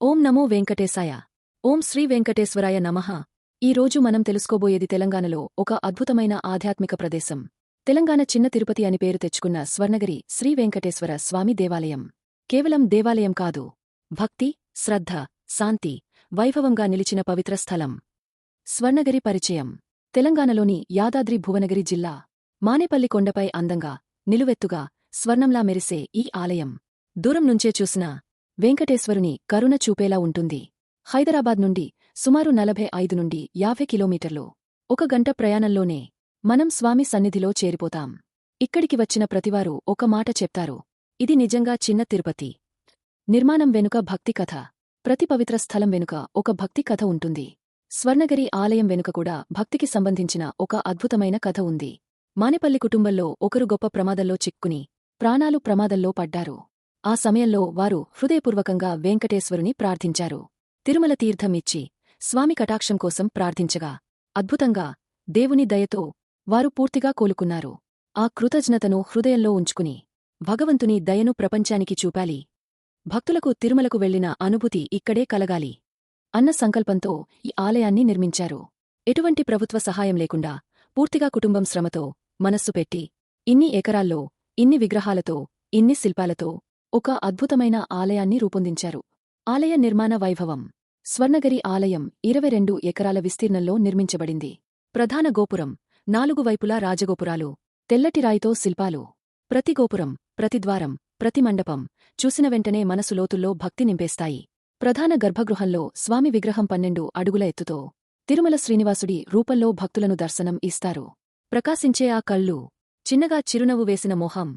ఓం నమో వెంకటేశాయ. ఓం శ్రీ వెంకటేశ్వరాయ నమః. ఈ రోజు మనం తెలుసుకోబోయేది తెలంగాణలో ఒక అద్భుతమైన ఆధ్యాత్మిక ప్రదేశం. తెలంగాణ చిన్న తిరుపతి అని పేరు తెచ్చుకున్న స్వర్ణగిరి శ్రీ వెంకటేశ్వర స్వామి దేవాలయం. కేవలం దేవాలయం కాదు. భక్తి శ్రద్ధ శాంతి వైభవంగా నిలిచిన పవిత్ర స్థలం. స్వర్ణగిరి పరిచయం. తెలంగాణలోని యాదాద్రి భువనగిరి జిల్లా మానేపల్లి కొండపై అందంగా నిలువెత్తుగా స్వర్ణంలా మెరిసే ఈ ఆలయం. దూరం నుంచే చూసినా వెంకటేశ్వరుని కరుణ చూపేలా ఉంటుంది. హైదరాబాద్ నుండి సుమారు నలభై ఐదు నుండి యాభై కిలోమీటర్లు. ఒక గంట ప్రయాణంలోనే మనం స్వామి సన్నిధిలో చేరిపోతాం. ఇక్కడికి వచ్చిన ప్రతివారు ఒక మాట చెప్తారు. ఇది నిజంగా చిన్న తిరుపతి. నిర్మాణం వెనుక భక్తి కథ. ప్రతి పవిత్ర స్థలం వెనుక ఒక భక్తి కథ ఉంటుంది. స్వర్ణగిరి ఆలయం వెనుక కూడా భక్తికి సంబంధించిన ఒక అద్భుతమైన కథ ఉంది. మానేపల్లి కుటుంబంలో ఒకరు గొప్ప ప్రమాదంలో చిక్కుని ప్రాణాలు ప్రమాదంలో పడ్డారు. ఆ సమయంలో వారు హృదయపూర్వకంగా వెంకటేశ్వరుని ప్రార్థించారు. తిరుమల తీర్థం ఇచ్చి స్వామి కటాక్షం కోసం ప్రార్థించగా అద్భుతంగా దేవుని దయతో వారు పూర్తిగా కోలుకున్నారు. ఆ కృతజ్ఞతను హృదయంలో ఉంచుకుని భగవంతుని దయను ప్రపంచానికి చూపాలి. భక్తులకు తిరుమలకు వెళ్ళిన అనుభూతి ఇక్కడే కలగాలి అన్న సంకల్పంతో ఈ ఆలయాన్ని నిర్మించారు. ఎటువంటి ప్రభుత్వ సహాయం లేకుండా పూర్తిగా కుటుంబం శ్రమతో మనస్సు పెట్టి ఇన్ని ఎకరాల్లో ఇన్ని విగ్రహాలతో ఇన్ని శిల్పాలతో ఒక అద్భుతమైన ఆలయాన్ని రూపొందించారు. ఆలయ నిర్మాణ వైభవం. స్వర్ణగిరి ఆలయం ఇరవై రెండు ఎకరాల విస్తీర్ణంలో నిర్మించబడింది. ప్రధాన గోపురం నాలుగు వైపులా రాజగోపురాలు తెల్లటి రాయితో శిల్పాలు. ప్రతి గోపురం ప్రతి ద్వారం ప్రతి మండపం చూసిన వెంటనే మనసు లోతుల్లో భక్తి నింపేస్తాయి. ప్రధాన గర్భగృహంలో స్వామి విగ్రహం పన్నెండు అడుగుల ఎత్తుతో తిరుమల శ్రీనివాసుడి రూపంలో భక్తులను దర్శనం ఇస్తారు. ప్రకాశించే ఆ కళ్ళు చిన్నగా చిరునవ్వు వేసిన మొహం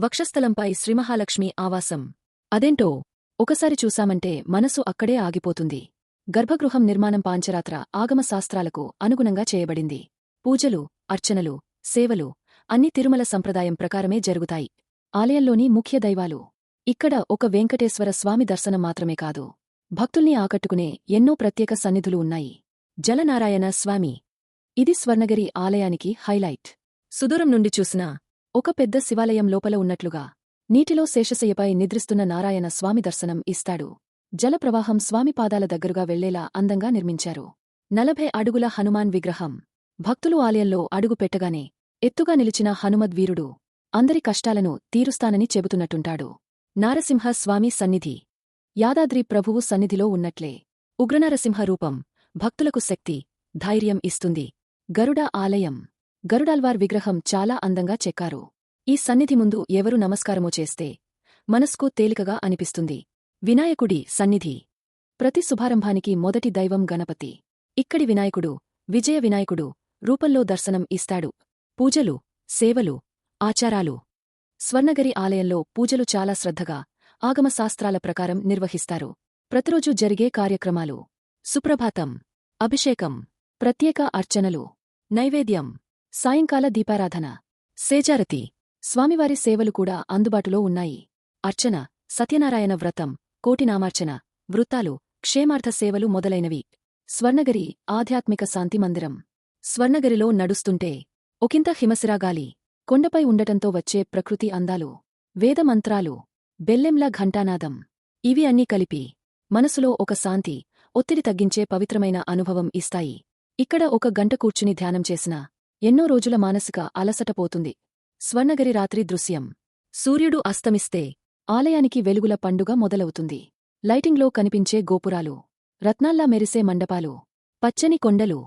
వక్షస్థలంపై శ్రీమహాలక్ష్మి ఆవాసం. అదేంటో? ఒకసారి చూశామంటే మనసు అక్కడే ఆగిపోతుంది. గర్భగృహం నిర్మాణం పాంచరాత్ర ఆగమ శాస్త్రాలకు అనుగుణంగా చేయబడింది. పూజలు అర్చనలు సేవలు అన్ని తిరుమల సంప్రదాయం ప్రకారమే జరుగుతాయి. ఆలయంలోని ముఖ్య దైవాలు. ఇక్కడ ఒక వెంకటేశ్వర స్వామి దర్శనం మాత్రమే కాదు. భక్తుల్ని ఆకట్టుకునే ఎన్నో ప్రత్యేక సన్నిధులు ఉన్నాయి. జలనారాయణ స్వామి. ఇది స్వర్ణగిరి ఆలయానికి హైలైట్. సుదూరం నుండి చూసినా ఒక పెద్ద శివాలయం లోపల ఉన్నట్లుగా నీటిలో శేషశయ్యపై నిద్రిస్తున్న నారాయణ స్వామి దర్శనం ఇస్తాడు. జలప్రవాహం స్వామి పాదాల దగ్గరుగా వెళ్ళేలా అందంగా నిర్మించారు. నలభై అడుగుల హనుమాన్ విగ్రహం. భక్తులు ఆలయంలో అడుగు పెట్టగానే ఎత్తుగా నిలిచిన హనుమద్వీరుడు అందరి కష్టాలను తీరుస్తానని చెబుతున్నట్టుంటాడు. నారసింహ స్వామి సన్నిధి. యాదాద్రి ప్రభువు సన్నిధిలో ఉన్నట్లే. ఉగ్రనరసింహ రూపం భక్తులకు శక్తి ధైర్యం ఇస్తుంది. గరుడ ఆలయం. గరుడాల్వార్ విగ్రహం చాలా అందంగా చెక్కారు. ఈ సన్నిధి ముందు ఎవరు నమస్కారమో చేస్తే మనస్కు తేలికగా అనిపిస్తుంది. వినాయకుడి సన్నిధి. ప్రతి శుభారంభానికి మొదటి దైవం గణపతి. ఇక్కడి వినాయకుడు విజయ వినాయకుడు రూపంలో దర్శనం ఇస్తాడు. పూజలు సేవలు ఆచారాలు. స్వర్ణగిరి ఆలయంలో పూజలు చాలా శ్రద్ధగా ఆగమశాస్త్రాల ప్రకారం నిర్వహిస్తారు. ప్రతిరోజు జరిగే కార్యక్రమాలు. సుప్రభాతం. అభిషేకం. ప్రత్యేక అర్చనలు. నైవేద్యం. సాయంకాల దీపారాధన. సేజారతి స్వామివారి సేవలు కూడా అందుబాటులో ఉన్నాయి. అర్చన సత్యనారాయణ వ్రతం కోటినామార్చన వృత్తాలు క్షేమార్థ సేవలు మొదలైనవి. స్వర్ణగిరి ఆధ్యాత్మిక శాంతి మందిరం. స్వర్ణగిరిలో నడుస్తుంటే ఒకింత హిమసిరాగాలి కొండపై ఉండటంతో వచ్చే ప్రకృతి అందాలు వేదమంత్రాలు బెల్లెంల ఘంటానాదం. ఇవి అన్నీ కలిపి మనసులో ఒక శాంతి ఒత్తిడి తగ్గించే పవిత్రమైన అనుభవం ఇస్తాయి. ఇక్కడ ఒక గంట కూర్చుని ధ్యానం చేసినా ఎన్నో రోజుల మానసిక అలసట పోతుంది. స్వర్ణగిరి రాత్రి దృశ్యం. సూర్యుడు అస్తమిస్తే ఆలయానికి వెలుగుల పండుగ మొదలవుతుంది. లైటింగ్లో కనిపించే గోపురాలు రత్నాల్లా మెరిసే మండపాలు పచ్చని కొండలు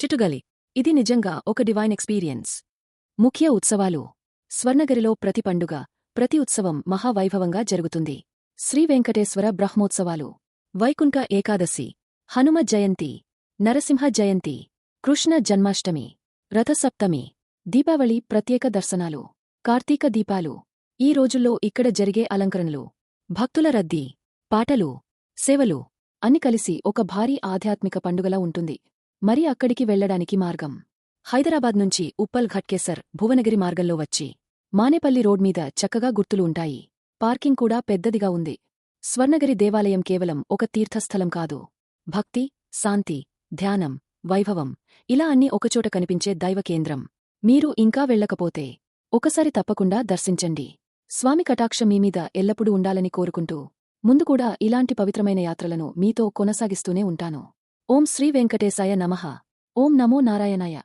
చిటుగలి. ఇది నిజంగా ఒక డివైన్ ఎక్స్పీరియన్స్. ముఖ్య ఉత్సవాలు. స్వర్ణగిరిలో ప్రతి పండుగ ప్రతి ఉత్సవం మహావైభవంగా జరుగుతుంది. శ్రీవెంకటేశ్వర బ్రహ్మోత్సవాలు. వైకుంఠ ఏకాదశి. హనుమ జయంతి. నరసింహ జయంతి. కృష్ణ జన్మాష్టమి. రథసప్తమి. దీపావళి ప్రత్యేక దర్శనాలు. కార్తీక దీపాలు. ఈ రోజుల్లో ఇక్కడ జరిగే అలంకరణలు. భక్తుల రద్దీ. పాటలు. సేవలు. అన్ని కలిసి ఒక భారీ ఆధ్యాత్మిక పండుగలా ఉంటుంది. మరి అక్కడికి వెళ్ళడానికి మార్గం. హైదరాబాద్ నుంచి ఉప్పల్ ఘట్కేసర్ భువనగిరి మార్గంలో వచ్చి మానేపల్లి రోడ్ మీద చక్కగా గుర్తులు ఉంటాయి. పార్కింగ్ కూడా పెద్దదిగా ఉంది. స్వర్ణగిరి దేవాలయం కేవలం ఒక తీర్థస్థలం కాదు. భక్తి శాంతి ధ్యానం వైభవం. ఇలా అన్నీ ఒకచోట కనిపించే దైవకేంద్రం మీరు ఇంకా వెళ్ళకపోతే ఒకసారి తప్పకుండా దర్శించండి. స్వామి కటాక్షం మీమీద ఎల్లప్పుడూ ఉండాలని కోరుకుంటూ ముందు కూడా ఇలాంటి పవిత్రమైన యాత్రలను మీతో కొనసాగిస్తూనే ఉంటాను. ఓం శ్రీ వెంకటేశాయ నమః. ఓం నమో నారాయణాయ.